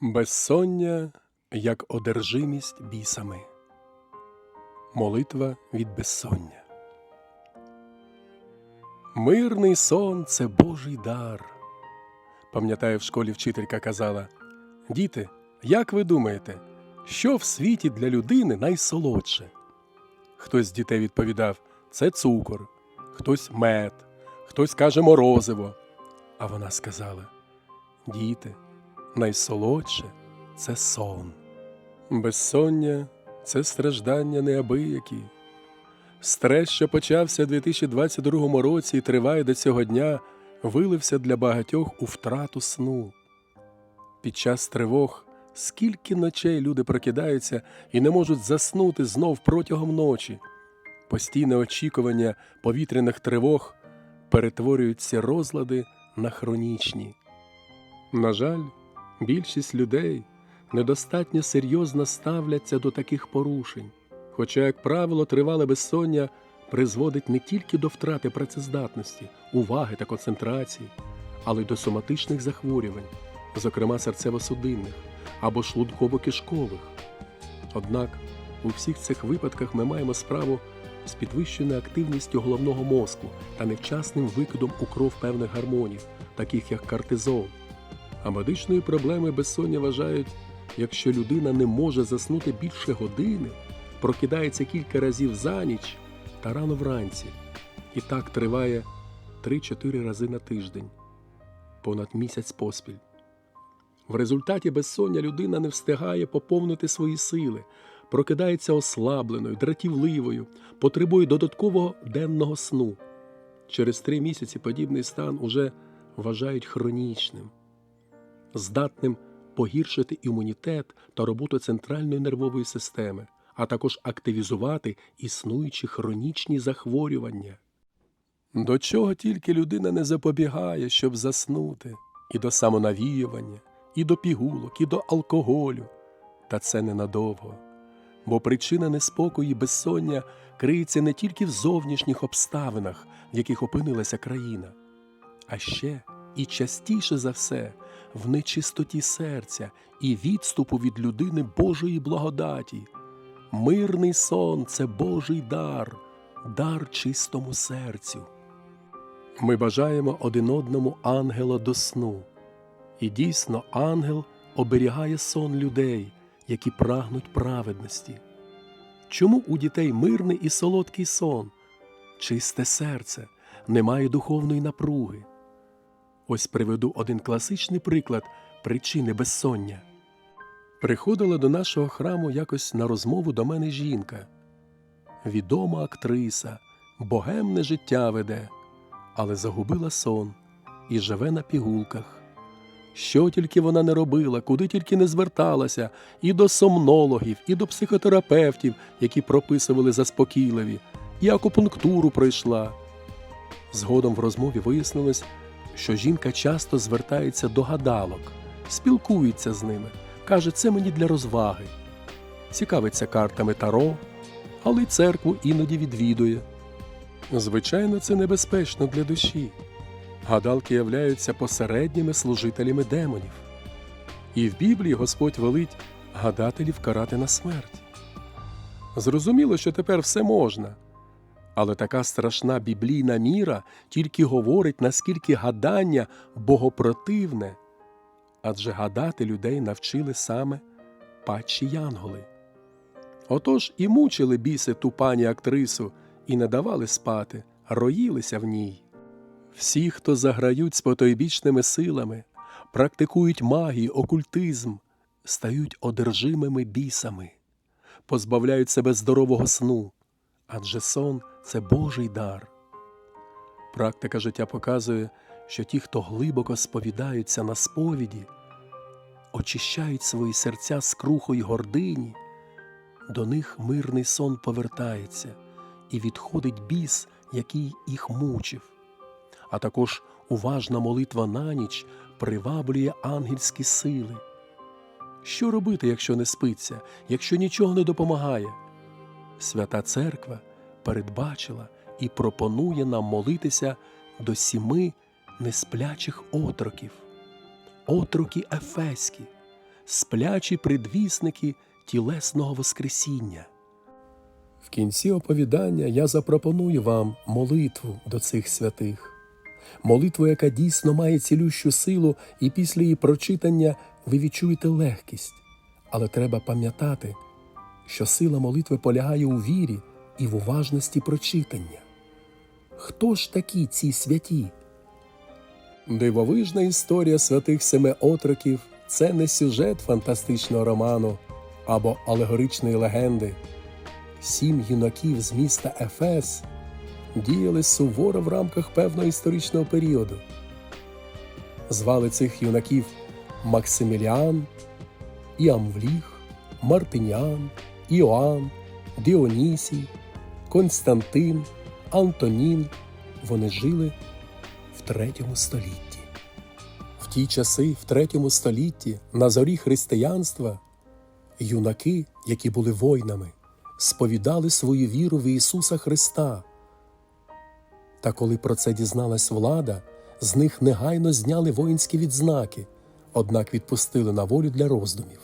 Безсоння як одержимість бісами. Молитва від безсоння. Мирний сон це Божий дар. Пам'ятаю, в школі вчителька казала: Діти, як ви думаєте, що в світі для людини найсолодше? Хтось з дітей відповідав: це цукор, хтось мед, хтось каже морозиво. А вона сказала: Діти, найсолодше це сон. Безсоння це страждання неабиякі. Стрес, що почався у 2022 році і триває до цього дня, вилився для багатьох у втрату сну. Під час тривог скільки ночей люди прокидаються і не можуть заснути знов протягом ночі. Постійне очікування повітряних тривог перетворюють ці розлади на хронічні. На жаль, більшість людей недостатньо серйозно ставляться до таких порушень, хоча, як правило, тривале безсоння призводить не тільки до втрати працездатності, уваги та концентрації, але й до соматичних захворювань, зокрема серцево-судинних або шлунково-кишкових. Однак у всіх цих випадках ми маємо справу з підвищеною активністю головного мозку та невчасним викидом у кров певних гормонів, таких як кортизол. А медичної проблеми безсоння вважають, якщо людина не може заснути більше години, прокидається кілька разів за ніч та рано вранці. І так триває 3-4 рази на тиждень, понад місяць поспіль. В результаті безсоння людина не встигає поповнити свої сили, прокидається ослабленою, дратівливою, потребує додаткового денного сну. Через три місяці подібний стан уже вважають хронічним, здатним погіршити імунітет та роботу центральної нервової системи, а також активізувати існуючі хронічні захворювання. До чого тільки людина не запобігає, щоб заснути, і до самонавіювання, і до пігулок, і до алкоголю. Та це ненадовго. Бо причина неспокою і безсоння криється не тільки в зовнішніх обставинах, в яких опинилася країна, а ще і частіше за все в нечистоті серця і відступу від людини Божої благодаті. Мирний сон це Божий дар, дар чистому серцю. Ми бажаємо один одному ангела до сну. І дійсно ангел оберігає сон людей, які прагнуть праведності. Чому у дітей мирний і солодкий сон, чисте серце, немає духовної напруги? Ось приведу один класичний приклад причини безсоння. Приходила до нашого храму якось на розмову до мене жінка. Відома актриса, богемне життя веде, але загубила сон і живе на пігулках. Що тільки вона не робила, куди тільки не зверталася, і до сомнологів, і до психотерапевтів, які прописували заспокійливі, і акупунктуру пройшла. Згодом в розмові вияснилось, що жінка часто звертається до гадалок, спілкується з ними, каже, це мені для розваги. Цікавиться картами таро, але й церкву іноді відвідує. Звичайно, це небезпечно для душі. Гадалки являються посередніми служителями демонів. І в Біблії Господь велить гадателів карати на смерть. Зрозуміло, що тепер все можна, але така страшна біблійна міра тільки говорить, наскільки гадання богопротивне, адже гадати людей навчили саме падші янголи. Отож і мучили біси ту пані актрису і не давали спати, роїлися в ній. Всі, хто заграють з потойбічними силами, практикують магію, окультизм, стають одержимими бісами, позбавляють себе здорового сну, адже сон це Божий дар. Практика життя показує, що ті, хто глибоко сповідаються на сповіді, очищають свої серця з крухої гордині, до них мирний сон повертається і відходить біс, який їх мучив а також уважна молитва на ніч приваблює ангельські сили. Що робити, якщо не спиться, якщо нічого не допомагає? Свята Церква передбачила і пропонує нам молитися до сіми несплячих отроків, отроки Ефеські. сплячі предвісники тілесного Воскресіння. В кінці оповідання я запропоную вам молитву до цих святих, молитву, яка дійсно має цілющу силу, і після її прочитання ви відчуєте легкість. Але треба пам'ятати, що сила молитви полягає у вірі і в уважності прочитання. Хто ж такі ці святі? Дивовижна історія святих семи отроків це не сюжет фантастичного роману або алегоричної легенди. Сім юнаків з міста Ефес діяли суворо в рамках певного історичного періоду. Звали цих юнаків Максиміліан, Іамвліх, Мартиніан, Іоанн, Діонісій, Константин, Антонін. Вони жили в третьому столітті. В ті часи, в третьому столітті, на зорі християнства, юнаки, які були воїнами, сповідали свою віру в Ісуса Христа. Та коли про це дізналась влада, з них негайно зняли воїнські відзнаки, однак відпустили на волю для роздумів.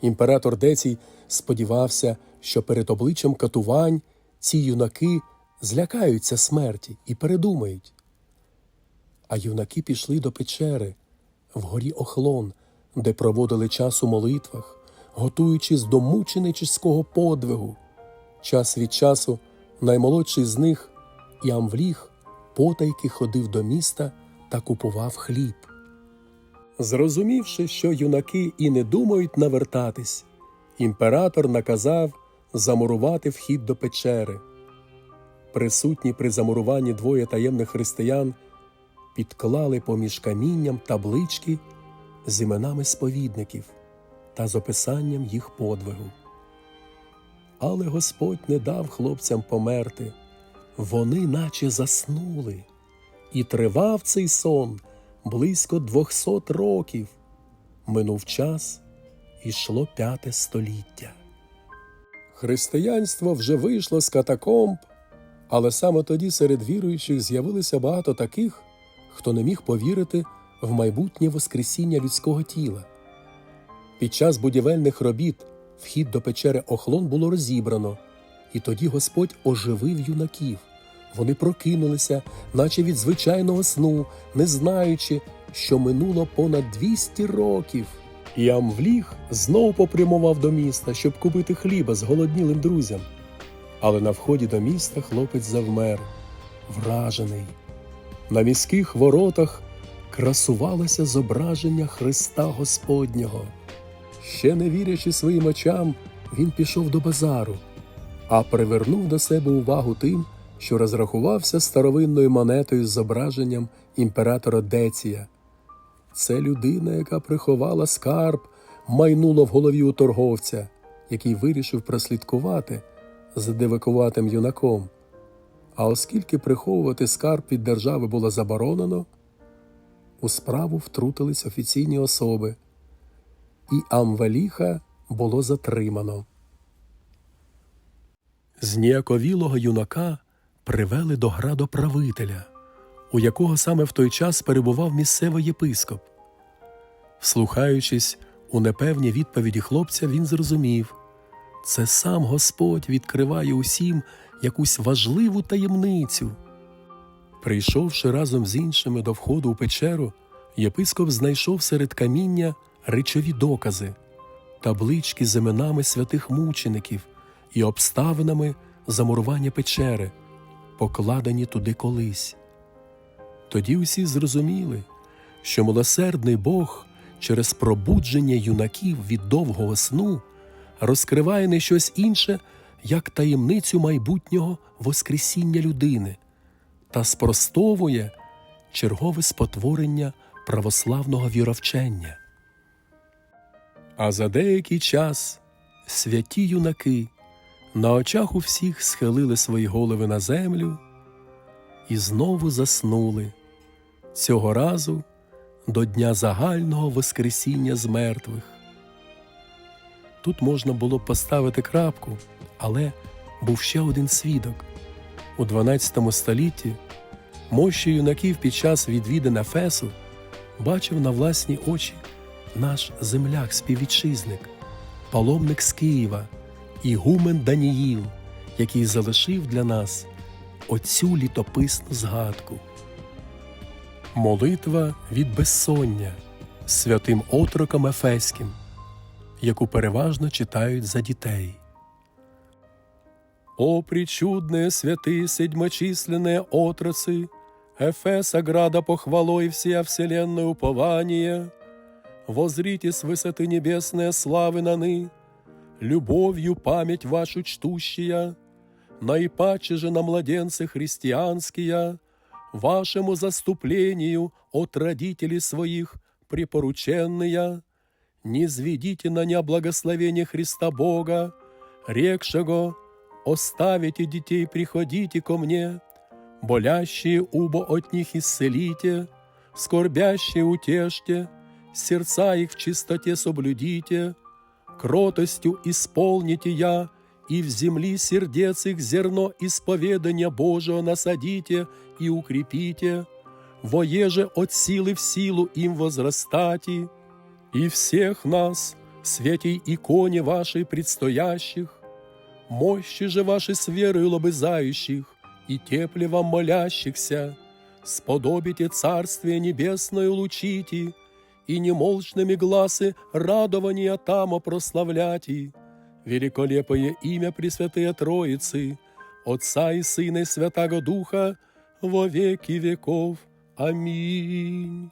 Імператор Децій сподівався, що перед обличчям катувань ці юнаки злякаються смерті і передумають. А юнаки пішли до печери в горі Охлон, де проводили час у молитвах, готуючись до мученического подвигу. Час від часу наймолодший з них Іамвліх потайки ходив до міста та купував хліб. Зрозумівши, що юнаки і не думають навертатись, імператор наказав замурувати вхід до печери. Присутні при замуруванні двоє таємних християн підклали поміж камінням таблички з іменами сповідників та з описанням їх подвигу. Але Господь не дав хлопцям померти, вони наче заснули, і тривав цей сон близько двохсот років. Минув час, і йшло п'яте століття. Християнство вже вийшло з катакомб, але саме тоді серед віруючих з'явилося багато таких, хто не міг повірити в майбутнє Воскресіння людського тіла. Під час будівельних робіт вхід до печери Охлон було розібрано, і тоді Господь оживив юнаків. Вони прокинулися, наче від звичайного сну, не знаючи, що минуло понад 200 років. І Амвліх знов попрямував до міста, щоб купити хліба з голоднілим друзям. Але на вході до міста хлопець завмер, вражений. На міських воротах красувалося зображення Христа Господнього. Ще не вірячи своїм очам, він пішов до базару, а привернув до себе увагу тим, що розрахувався старовинною монетою з зображенням імператора Деція. Це людина, яка приховала скарб, майнула в голові у торговця, який вирішив прослідкувати за дивакуватим юнаком. А оскільки приховувати скарб від держави було заборонено, у справу втрутились офіційні особи, і Амвеліха було затримано. Зніяковілого юнака привели до градоправителя, у якого саме в той час перебував місцевий єпископ. Вслухаючись у непевні відповіді хлопця, він зрозумів це сам Господь відкриває усім якусь важливу таємницю. Прийшовши разом з іншими до входу у печеру, єпископ знайшов серед каміння речові докази, таблички з іменами святих мучеників і обставинами замурування печери, покладені туди колись. Тоді усі зрозуміли, що милосердний Бог через пробудження юнаків від довгого сну розкриває не щось інше, як таємницю майбутнього Воскресіння людини та спростовує чергове спотворення православного віровчення. А за деякий час святі юнаки на очах у всіх схилили свої голови на землю і знову заснули, цього разу до Дня загального Воскресіння з мертвих. Тут можна було поставити крапку, але був ще один свідок. У 12 столітті мощі юнаків під час відвідин Ефесу бачив на власні очі наш земляк, співвітчизник, паломник з Києва, Ігумен Даніїл, який залишив для нас оцю літописну згадку. Молитва від безсоння святим отроком Ефеським, яку переважно читають за дітей. О, причудные святые седьмочисленные отрацы, Эфеса града похвалой всея вселенной упования, Возрите с высоты небесные славы наны, Любовью память вашу чтущая, Наипаче же на младенцы христианские, Вашему заступлению от родителей своих припорученные, Не зведите на ня благословение Христа Бога, рекшего, оставите детей, приходите ко мне, болящие убо от них исцелите, скорбящие утешьте, сердца их в чистоте соблюдите, кротостью исполните я, и в земли сердец их зерно исповедания Божия насадите и укрепите, воеже от силы в силу им возрастати, и всех нас, святей иконе вашей предстоящих, мощи же ваши с верою лобызающих и тепле вам молящихся, сподобите Царствие Небесное лучите, и немолчными гласы радования тамо прославляти, великолепое имя Пресвятые Троицы, Отца и Сына и Святаго Духа, во веки веков. Аминь.